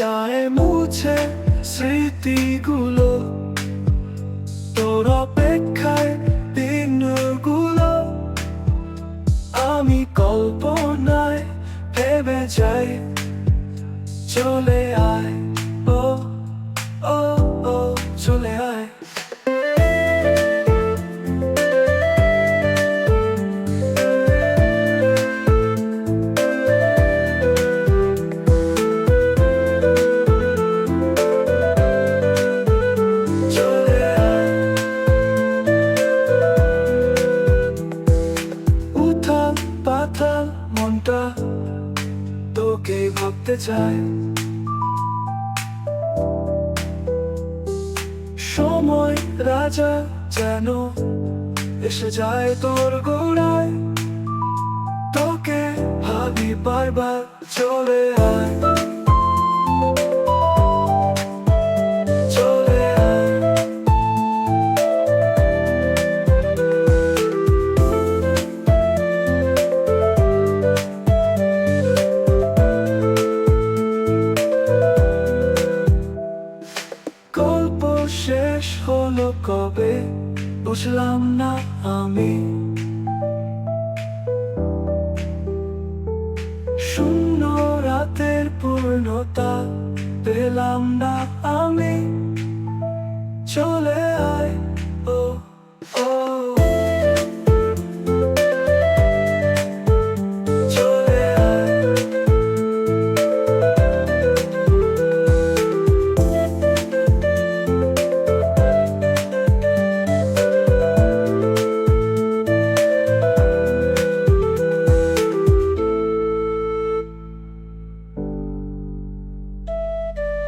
যায় মুছে স্মৃতিগুলো। তোর অপেক্ষায় দিনগুলো। আমি কল্পনায় ভেবে যাই চলে তোকে ভাবতে চায়। সময় রাজা যেন এসে যায় তোর গোড়ায়, তোকে ভাবি বারবার চলে আয়। শেষ হলো কবে? বুঝলাম না আমি। শূন্য রাতের পূর্ণতা পেলাম না আমি। চলে আয়, ও ও।